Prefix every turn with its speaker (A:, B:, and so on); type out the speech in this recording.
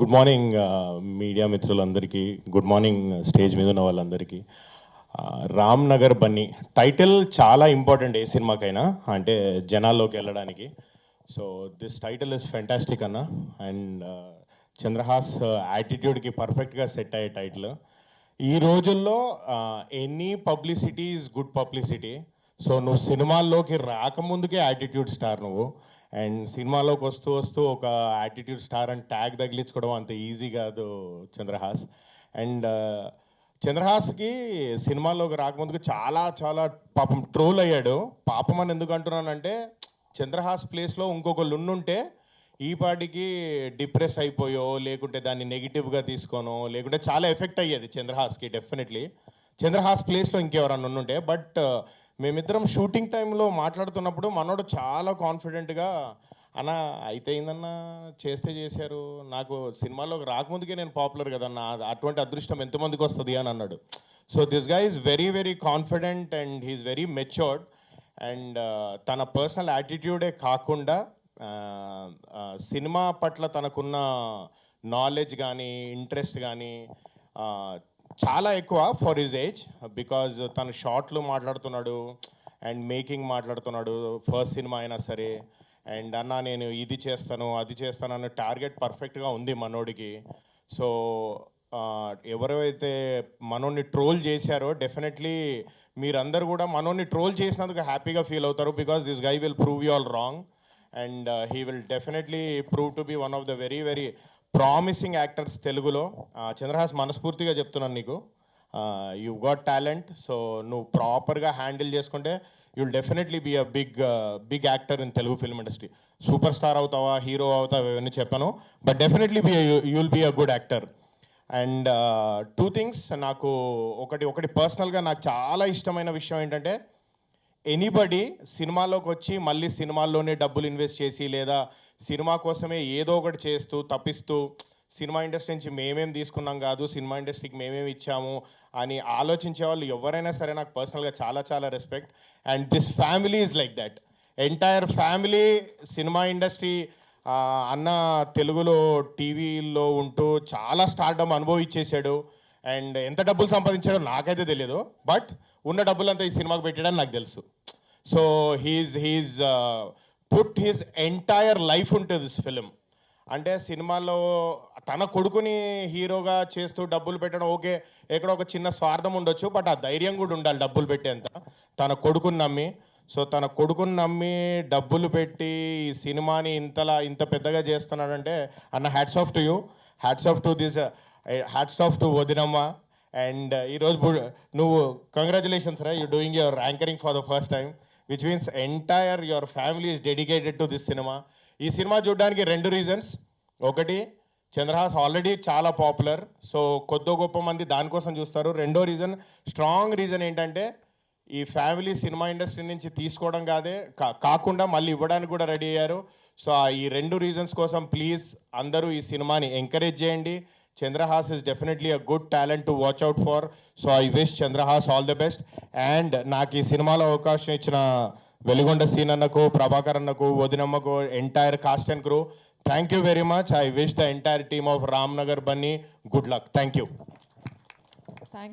A: Good morning media మిత్రులందరికీ. Good morning stage మీద ఉన్న వాళ్ళందరికీ. రామ్ నగర్ బన్నీ టైటిల్ చాలా ఇంపార్టెంట్ ఏ సినిమాకైనా అంటే జనాల్లోకి వెళ్ళడానికి. So this title is fantastic అన్న. అండ్ చంద్రహాస్ యాటిట్యూడ్కి పర్ఫెక్ట్గా సెట్ అయ్యే టైటిల్ ఈ రోజుల్లో any publicity is good publicity. So నువ్వు సినిమాల్లోకి రాకముందుకే యాటిట్యూడ్ స్టార్ నువ్వు. అండ్ సినిమాలోకి వస్తూ వస్తూ ఒక యాటిట్యూడ్ స్టార్ అండ్ ట్యాగ్ తగిలించుకోవడం అంత ఈజీ కాదు చంద్రహాస్. అండ్ చంద్రహాస్కి సినిమాలోకి రాకముందుకు చాలా చాలా పాపం ట్రోల్ అయ్యాడు. పాపం అని ఎందుకు అంటున్నానంటే చంద్రహాస్ ప్లేస్లో ఇంకొకళ్ళు ఉండుంటే ఈ పాటికి డిప్రెస్ అయిపోయో లేకుంటే దాన్ని నెగిటివ్గా తీసుకోనో లేకుంటే చాలా ఎఫెక్ట్ అయ్యేది చంద్రహాస్కి డెఫినెట్లీ చంద్రహాస్ ప్లేస్లో ఇంకెవరన్నా ఉండుంటే బట్ మేమిద్దరం షూటింగ్ టైంలో మాట్లాడుతున్నప్పుడు మనోడు చాలా కాన్ఫిడెంట్గా అన్న అయితే ఏందన్నా చేస్తే చేశారు. నాకు సినిమాలోకి రాకముందుకే నేను పాపులర్ కదన్న. అటువంటి అదృష్టం ఎంతమందికి వస్తుంది? అని అన్నాడు. So this guy is very very confident and he's very matured and తన పర్సనల్ యాటిట్యూడే కాకుండా సినిమా పట్ల తనకున్న నాలెడ్జ్ కానీ ఇంట్రెస్ట్ కానీ చాలా ఎక్కువ ఫర్ హిజ్ ఏజ్ బికాజ్ తను షార్ట్లు మాట్లాడుతున్నాడు అండ్ మేకింగ్ మాట్లాడుతున్నాడు ఫస్ట్ సినిమా అయినా సరే. అండ్ అన్న నేను ఇది చేస్తాను అది చేస్తాను అన్న టార్గెట్ పర్ఫెక్ట్గా ఉంది మనోడికి. సో ఎవరైతే మనోడిని ట్రోల్ చేశారో డెఫినెట్లీ మీరందరూ కూడా మనోడిని ట్రోల్ చేసినందుకు హ్యాపీగా ఫీల్ అవుతారు because this guy will prove you all wrong and he will definitely prove to be one of the very very promising actors తెలుగులో. చంద్రహాస్ మనస్ఫూర్తిగా చెప్తున్నాను నీకు. యూ గాట్ టాలెంట్ సో నువ్వు ప్రాపర్గా హ్యాండిల్ చేసుకుంటే you'll definitely be a big big actor in Telugu film industry super star అవుతావా hero అవుతావా ఇవన్నీ చెప్పాను. But definitely be you'll be a good actor and two things నాకు ఒకటి ఒకటి పర్సనల్గా నాకు చాలా ఇష్టమైన విషయం ఏంటంటే ఎనీబడి సినిమాలోకి వచ్చి మళ్ళీ సినిమాల్లోనే డబ్బులు ఇన్వెస్ట్ చేసి లేదా సినిమా కోసమే ఏదో ఒకటి చేస్తూ తప్పిస్తూ సినిమా ఇండస్ట్రీ నుంచి మేమేం తీసుకున్నాం కాదు సినిమా ఇండస్ట్రీకి మేమేం ఇచ్చాము అని ఆలోచించే వాళ్ళు ఎవరైనా సరే నాకు పర్సనల్గా చాలా చాలా respect and this family is like that entire family cinema industry అన్న తెలుగులో టీవీలో ఉంటూ చాలా స్టార్డమ్ అనుభవించేశాడు అండ్ ఎంత డబ్బులు సంపాదించాడో నాకైతే తెలియదు బట్ ఉన్న డబ్బులంతా ఈ సినిమాకి పెట్టాడని నాకు తెలుసు. So he's he's put his entire life ఉంటుంది దిస్ ఫిలిం. అంటే సినిమాలో తన కొడుకుని హీరోగా చేస్తూ డబ్బులు పెట్టడం ఓకే ఎక్కడో ఒక చిన్న స్వార్థం ఉండొచ్చు బట్ ఆ ధైర్యం కూడా ఉండాలి డబ్బులు పెట్టేంత. తన కొడుకుని నమ్మి సో తన కొడుకుని నమ్మి డబ్బులు పెట్టి ఈ సినిమాని ఇంతలా ఇంత పెద్దగా చేస్తున్నాడంటే అన్న hats off to you hats off to this hats off to వదినమ్మ అండ్ ఈరోజు నువ్వు కంగ్రాచులేషన్స్ రా you doing your anchoring for the first time which means entire your family is dedicated to this cinema ఈ cinema చూడడానికి రెండు reasons ఒకటి Chandrahas already చాలా popular so కొద్దో గొప్ప మంది దానికోసం చూస్తారు. రెండో రీజన్ స్ట్రాంగ్ రీజన్ ఏంటంటే ఈ ఫ్యామిలీ సినిమా ఇండస్ట్రీ నుంచి తీసుకోవడం కాదే కా- కాకుండా మళ్ళీ ఇవ్వడానికి కూడా రెడీ అయ్యారు. సో ఆ ఈ రెండు రీజన్స్ కోసం ప్లీజ్ అందరూ ఈ సినిమాని ఎంకరేజ్ చేయండి. Chandrahas is definitely a good talent to watch out for so I wish Chandrahas all the best and నాకు ఈ సినిమాలో అవకాశం ఇచ్చిన వెలుగొండ సీన్ అన్నకు ప్రభాకర్ అన్నకు వదినమ్మకు entire cast and crew thank you very much I wish the entire team of Ramnagar Bunny good luck thank you